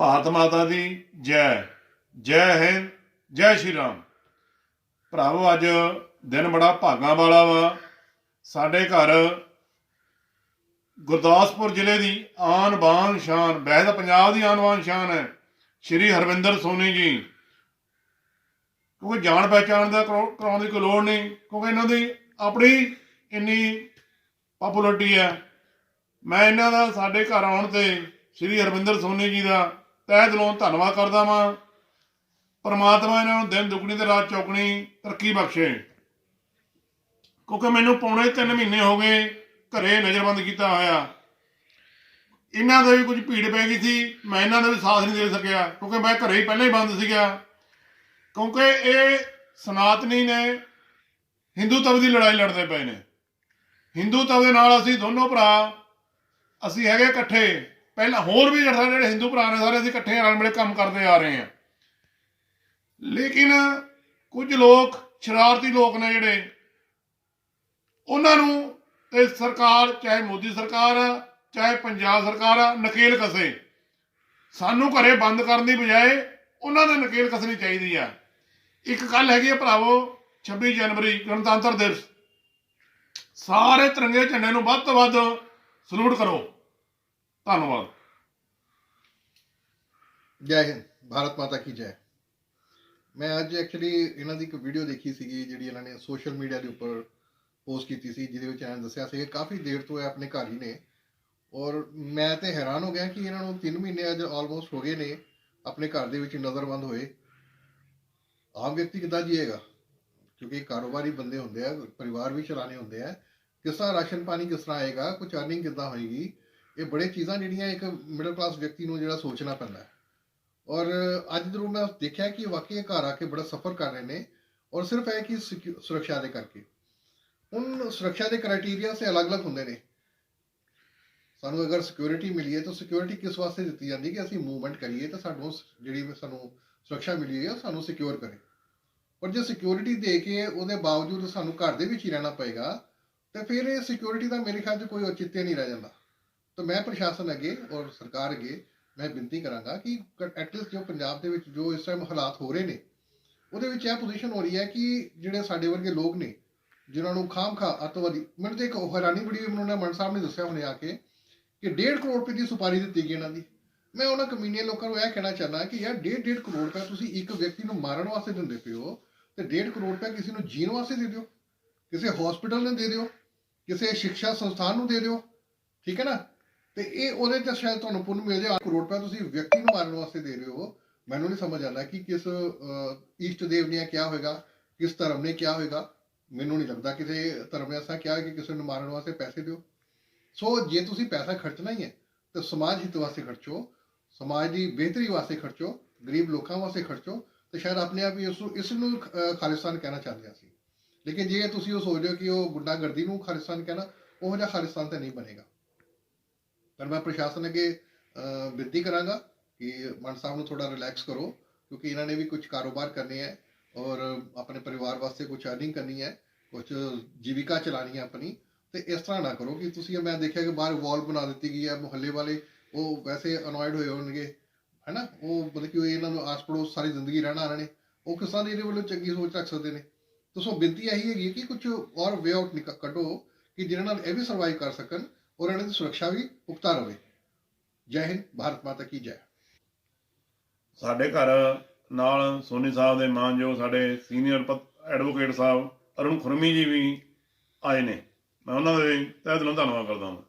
ਭਾਰਤ ਮਾਤਾ ਦੀ ਜੈ। ਜੈ ਹਿੰਦ, ਜੈ ਸ਼੍ਰੀ ਰਾਮ। ਭਰਾਵੋ, ਅੱਜ ਦਿਨ ਬੜਾ ਭਾਗਾਂ ਵਾਲਾ ਵਾ। ਸਾਡੇ ਘਰ ਗੁਰਦਾਸਪੁਰ ਜ਼ਿਲ੍ਹੇ ਦੀ ਆਨ ਬਾਨ ਸ਼ਾਨ ਵੈਸੇ ਪੰਜਾਬ ਦੀ ਆਨ ਬਾਨ ਸ਼ਾਨ ਹੈ, ਸ਼੍ਰੀ ਹਰਵਿੰਦਰ ਸੋਨੀ ਜੀ। ਕਿਉਂਕਿ ਜਾਣ ਪਹਿਚਾਣ ਦਾ ਕਰਾਉ- ਕਰਾਉਣ ਦੀ ਕੋਈ ਲੋੜ ਨਹੀਂ, ਕਿਉਂਕਿ ਇਹਨਾਂ ਦੀ ਆਪਣੀ ਇੰਨੀ ਪਪੂਲੈਰਿਟੀ ਹੈ। ਮੈਂ ਇਹਨਾਂ ਦਾ, ਸਾਡੇ ਘਰ ਆਉਣ ਤੇ ਸ਼੍ਰੀ ਹਰਵਿੰਦਰ ਸੋਨੀ ਜੀ ਦਾ ਤਹਿ ਦਿਲੋਂ ਧੰਨਵਾਦ ਕਰਦਾ ਵਾਂ। ਪਰਮਾਤਮਾ ਇਹਨਾਂ ਨੂੰ ਦਿਨ ਦੁਗਣੀ ਤੇ ਰਾਤ ਚੌਗਣੀ ਤਰੱਕੀ ਬਖਸ਼ੇ। ਕਿਉਂਕਿ ਮੈਨੂੰ ਪੌਣੇ 3 ਮਹੀਨੇ ਹੋ ਗਏ ਘਰੇ ਨਜ਼ਰਬੰਦ ਕੀਤਾ ਹੋਇਆ। ਇਹਨਾਂ ਦਾ ਵੀ ਕੁਝ ਭੀੜ ਪੈ ਗਈ ਸੀ, ਮੈਂ ਇਹਨਾਂ ਦਾ ਵੀ ਸਾਥ ਨਹੀਂ ਦੇ ਸਕਿਆ, ਕਿਉਂਕਿ ਮੈਂ ਘਰੇ ਹੀ ਪਹਿਲਾਂ ਹੀ ਬੰਦ ਸੀਗਾ। ਕਿਉਂਕਿ ਇਹ ਸਨਾਤਨੀ ਨੇ ਹਿੰਦੂਤਵ ਦੀ ਲੜਾਈ ਲੜਦੇ ਪਏ ਨੇ। ਹਿੰਦੂ ਤਵ ਦੇ ਨਾਲ ਅਸੀਂ ਦੋਨੋਂ ਭਰਾ, ਅਸੀਂ ਹੈਗੇ ਇਕੱਠੇ। ਪਹਿਲਾਂ ਹੋਰ ਵੀ ਸਾਡੇ ਜਿਹੜੇ ਹਿੰਦੂ ਭਰਾ ਨੇ ਸਾਰੇ, ਅਸੀਂ ਇਕੱਠੇ ਰਲ ਮਿਲ ਕੰਮ ਕਰਦੇ ਆ ਰਹੇ ਹਾਂ। ਲੇਕਿਨ ਕੁਝ ਲੋਕ, ਸ਼ਰਾਰਤੀ ਲੋਕ ਨੇ ਜਿਹੜੇ, ਉਹਨਾਂ ਨੂੰ ਤੇ ਸਰਕਾਰ, ਚਾਹੇ ਮੋਦੀ ਸਰਕਾਰ ਆ ਚਾਹੇ ਪੰਜਾਬ ਸਰਕਾਰ ਆ ਨਕੇਲ ਕਸੇ। ਸਾਨੂੰ ਘਰੇ ਬੰਦ ਕਰਨ ਦੀ ਬਜਾਏ ਉਹਨਾਂ ਦੇ ਨਕੇਲ ਕਸਣੀ ਚਾਹੀਦੀ ਆ। ਇੱਕ ਗੱਲ ਹੈਗੀ ਆ ਭਰਾਵੋ 26 ਜਨਵਰੀ, ਗਣਤੰਤਰ ਦਿਵਸ। ਸਾਰੇ ਤਿਰੰਗੇ ਝੰਡੇ ਨੂੰ ਵੱਧ ਤੋਂ ਵੱਧ ਸਲੂਟ ਕਰੋ। ਧੰਨਵਾਦ। ਜੈ ਹਿੰਦ, ਭਾਰਤ ਮਾਤਾ ਕੀ ਜੈ। ਮੈਂ ਅੱਜ ਐਕਚੁਅਲੀ ਇਹਨਾਂ ਦੀ ਇੱਕ ਵੀਡੀਓ ਦੇਖੀ ਸੀਗੀ ਜਿਹੜੀ ਇਹਨਾਂ ਨੇ ਸੋਸ਼ਲ ਮੀਡੀਆ ਦੇ ਉੱਪਰ ਪੋਸਟ ਕੀਤੀ ਸੀ, ਜਿਹਦੇ ਵਿੱਚ ਇਹਨਾਂ ਨੇ ਦੱਸਿਆ ਸੀ ਕਿ ਕਾਫੀ ਦੇਰ ਤੋਂ ਇਹ ਆਪਣੇ ਘਰ ਹੀ ਨੇ। ਔਰ ਮੈਂ ਤੇ ਹੈਰਾਨ ਹੋ ਗਿਆ ਕਿ ਇਹਨਾਂ ਨੂੰ 3 ਮਹੀਨੇ ਅੱਜ ਆਲਮੋਸਟ ਹੋ ਗਏ ਨੇ ਆਪਣੇ ਘਰ ਦੇ ਵਿੱਚ ਨਜ਼ਰਬੰਦ ਹੋਏ। ਆਮ ਵਿਅਕਤੀ ਕਿੱਦਾਂ ਜੀਏਗਾ? ਕਿਉਂਕਿ ਕਾਰੋਬਾਰੀ ਬੰਦੇ ਹੁੰਦੇ ਆ, ਪਰਿਵਾਰ ਵੀ ਚਲਾਣੇ ਹੁੰਦੇ ਆ। ਕਿਸ ਤਰ੍ਹਾਂ ਰਾਸ਼ਨ ਪਾਣੀ ਕਿਸ ਤਰ੍ਹਾਂ ਆਏਗਾ? ਕੁਝ ਅਰਨਿੰਗ ਕਿੱਦਾਂ ਹੋਏਗੀ? ਇਹ ਬੜੇ ਚੀਜ਼ਾਂ ਜਿਹੜੀਆਂ ਇੱਕ ਮਿਡਲ ਕਲਾਸ ਵਿਅਕਤੀ ਨੂੰ ਜਿਹੜਾ ਸੋਚਣਾ ਪੈਂਦਾ ਔਰ ਅੱਜ ਜਦੋਂ ਮੈਂ ਦੇਖਿਆ ਕਿ ਵਾਕਈ ਘਰ ਆ ਕੇ ਬੜਾ ਸਫਰ ਕਰ ਰਹੇ ਨੇ, ਔਰ ਸਿਰਫ ਇਹ ਕਿ ਸਿਕਿਉ- ਸੁਰੱਖਿਆ ਦੇ ਕਰਕੇ। ਹੁਣ ਸੁਰੱਖਿਆ ਦੇ ਕ੍ਰਾਈਟੇਰੀਆ ਸੇ ਅਲੱਗ-ਅਲੱਗ ਹੁੰਦੇ ਨੇ। ਸਾਨੂੰ ਅਗਰ ਸਿਕਿਉਰਿਟੀ ਮਿਲੀ ਹੈ ਤਾਂ ਸਿਕਿਉਰਿਟੀ ਕਿਸ ਵਾਸਤੇ ਦਿੱਤੀ ਜਾਂਦੀ ਕਿ ਅਸੀਂ ਮੂਵਮੈਂਟ ਕਰੀਏ ਤਾਂ ਸਾਨੂੰ ਜਿਹੜੀ ਸਾਨੂੰ ਸੁਰੱਖਿਆ ਮਿਲੀ ਹੈ ਉਹ ਸਾਨੂੰ ਸਿਕਿਉਰ ਕਰੇ। ਪਰ ਜੇ ਸਿਕਿਉਰਿਟੀ ਦੇ ਕੇ ਉਹਦੇ ਬਾਵਜੂਦ ਸਾਨੂੰ ਘਰ ਦੇ ਵਿੱਚ ਹੀ ਰਹਿਣਾ ਪਏਗਾ, ਤਾਂ ਫਿਰ ਇਹ ਸਿਕਿਉਰਿਟੀ ਦਾ ਮੇਰੇ ਖਿਆਲ 'ਚ ਕੋਈ ਔਚਿੱਤਿਆ ਨਹੀਂ ਰਹਿ ਜਾਂਦਾ। ਤਾਂ ਮੈਂ ਪ੍ਰਸ਼ਾਸਨ ਅੱਗੇ ਔਰ ਸਰਕਾਰ ਅੱਗੇ ਮੈਂ ਬੇਨਤੀ ਕਰਾਂਗਾ ਕਿ ਐਟਲੀਸਟ ਜੋ ਪੰਜਾਬ ਦੇ ਵਿੱਚ ਜੋ ਇਸ ਟਾਈਮ ਹਾਲਾਤ ਹੋ ਰਹੇ ਨੇ, ਉਹਦੇ ਵਿੱਚ ਇਹ ਪੋਜੀਸ਼ਨ ਹੋ ਰਹੀ ਹੈ ਕਿ ਜਿਹੜੇ ਸਾਡੇ ਵਰਗੇ ਲੋਕ ਨੇ, ਜਿਨ੍ਹਾਂ ਨੂੰ ਖਾਮਖਾ ਅੱਤਵਾਦੀ, ਮੈਨੂੰ ਤਾਂ ਇੱਕ ਹੈਰਾਨੀ ਬੜੀ ਮੈਨੂੰ ਨਾ ਮਨ ਸਾਹਿਬ ਨੇ ਦੱਸਿਆ ਹੁਣੇ ਆ ਕੇ ਕਿ 1.5 ਕਰੋੜ ਰੁਪਏ ਦੀ ਸੁਪਾਰੀ ਦਿੱਤੀ ਗਈ ਇਹਨਾਂ ਦੀ। ਮੈਂ ਉਹਨਾਂ ਕਮੀਨੇ ਲੋਕਾਂ ਨੂੰ ਇਹ ਕਹਿਣਾ ਚਾਹੁੰਦਾ ਕਿ ਯਾਰ 1.5 ਕਰੋੜ ਰੁਪਏ ਤੁਸੀਂ ਇੱਕ ਵਿਅਕਤੀ ਨੂੰ ਮਾਰਨ ਵਾਸਤੇ ਦਿੰਦੇ ਪਏ ਹੋ, ਤੇ 1.5 ਕਰੋੜ ਰੁਪਏ ਕਿਸੇ ਨੂੰ ਜੀਣ ਵਾਸਤੇ ਦੇ ਦਿਓ, ਕਿਸੇ ਹਸਪੀਟਲ ਨੂੰ ਦੇ ਦਿਓ, ਕਿਸੇ ਸਿੱਖਿਆ ਸੰਸਥਾਨ ਨੂੰ ਦੇ ਦਿਓ, ਠੀਕ ਹੈ ਨਾ? ਤੇ ਇਹ ਉਹਦੇ ਤੇ ਸ਼ਾਇਦ ਤੁਹਾਨੂੰ ਪੁੰਨ ਮਿਲ ਜਾਏ। ਕਰੋੜ ਰੁਪਏ ਤੁਸੀਂ ਵਿਅਕਤੀ ਨੂੰ ਮਾਰਨ ਵਾਸਤੇ ਦੇ ਰਹੇ ਹੋ। ਮੈਨੂੰ ਨਹੀਂ ਸਮਝ ਆਉਂਦਾ ਕਿ ਕਿਸ ਅਹ, ਈਸ਼ਟ ਦੇਵ ਨੇ ਕਿਹਾ ਹੋਵੇਗਾ ਕਿਸ ਧਰਮ ਨੇ ਕਿਹਾ ਹੋਵੇਗਾ ਮੈਨੂੰ ਨਹੀਂ ਲੱਗਦਾ ਕਿਸੇ ਧਰਮ ਨੇ ਐਸਾ ਕਿਹਾ ਕਿ ਕਿਸੇ ਨੂੰ ਮਾਰਨ ਵਾਸਤੇ ਪੈਸੇ ਦਿਓ। ਸੋ ਜੇ ਤੁਸੀਂ ਪੈਸਾ ਖਰਚਣਾ ਹੀ ਹੈ ਤਾਂ ਸਮਾਜ ਹਿੱਤ ਵਾਸਤੇ ਖਰਚੋ ਸਮਾਜ ਦੀ ਬਿਹਤਰੀ ਵਾਸਤੇ ਖਰਚੋ ਗਰੀਬ ਲੋਕਾਂ ਵਾਸਤੇ ਖਰਚੋ ਤੇ ਸ਼ਾਇਦ ਆਪਣੇ ਆਪ ਹੀ ਇਸ ਨੂੰ ਇਸ ਨੂੰ ਖਾਲਿਸਤਾਨ ਕਹਿਣਾ ਚਾਹੁੰਦੇ ਸੀ ਲੇਕਿਨ ਜੇ ਤੁਸੀਂ ਉਹ ਸੋਚਦੇ ਹੋ ਕਿ ਉਹ ਗੁੰਡਾਗਰਦੀ ਨੂੰ ਖਾਲਿਸਤਾਨ ਕਹਿਣਾ ਉਹ ਜਿਹਾ ਖਾਲਿਸਤਾਨ ਤਾਂ ਨਹੀਂ ਬਣੇਗਾ। ਪਰ ਮੈਂ ਪ੍ਰਸ਼ਾਸਨ ਅੱਗੇ ਬੇਨਤੀ ਕਰਾਂਗਾ ਕਿ ਮਨ ਸਾਹਿਬ ਨੂੰ ਥੋੜਾ ਰਿਲੈਕਸ ਕਰੋ, ਕਿਉਂਕਿ ਇਹਨਾਂ ਨੇ ਵੀ ਕੁਝ ਕਾਰੋਬਾਰ ਕਰਨੇ ਹੈ ਔਰ ਆਪਣੇ ਪਰਿਵਾਰ ਵਾਸਤੇ ਕੁਝ ਅਰਨਿੰਗ ਕਰਨੀ ਹੈ ਕੁਝ ਜੀਵਿਕਾ ਚਲਾਣੀ ਹੈ ਆਪਣੀ, ਤੇ ਇਸ ਤਰ੍ਹਾਂ ਨਾ ਕਰੋ ਕਿ ਤੁਸੀਂ, ਮੈਂ ਦੇਖਿਆ ਕਿ ਬਾਹਰ ਵਾਲ ਬਣਾ ਦਿੱਤੀ ਗਈ ਹੈ, ਮੁਹੱਲੇ ਵਾਲੇ, ਉਹ ਵੈਸੇ ਅਨੋਇਡ ਹੋਏ ਹੋਣਗੇ, ਹੈਨਾ? ਉਹ ਮਤਲਬ ਕਿ ਇਹਨਾਂ ਨੂੰ ਆਸ ਪੜੋਸ ਸਾਰੀ ਜ਼ਿੰਦਗੀ ਰਹਿਣਾ ਇਹਨਾਂ ਨੇ, ਉਹ ਕਿਸਾਨ ਇਹਦੇ ਵੱਲੋਂ ਚੰਗੀ ਸੋਚ ਰੱਖ ਸਕਦੇ ਨੇ? ਤਾਂ ਸੋ ਬੇਨਤੀ ਇਹੀ ਹੈਗੀ ਕਿ ਕੁਝ ਔਰ ਵੇ ਆਊਟ ਕੱਢੋ, ਕਿ ਜਿਹਨਾਂ ਨਾਲ ਇਹ ਵੀ ਸਰਵਾਈਵ ਕਰ ਸਕਣ ਔਰ ਇਹਨਾਂ ਦੀ ਸੁਰੱਖਿਆ ਵੀ ਪੁਖਤਾ ਰਵੇ ਜੈ ਹਿੰਦ, ਭਾਰਤ ਮਾਤਾ ਕੀ ਜੈ। ਸਾਡੇ ਘਰ ਨਾਲ ਸੋਨੀ ਸਾਹਿਬ ਦੇ ਮਾਨਯੋਗ ਸਾਡੇ ਸੀਨੀਅਰ ਐਡਵੋਕੇਟ ਸਾਹਿਬ ਅਰੁਣ ਖੁਰਮੀ ਜੀ ਵੀ ਆਏ ਨੇ। ਮੈਂ ਉਹਨਾਂ ਦੇ ਤਹਿ ਦਿਲੋਂ ਧੰਨਵਾਦ ਕਰਦਾ ਹਾਂ।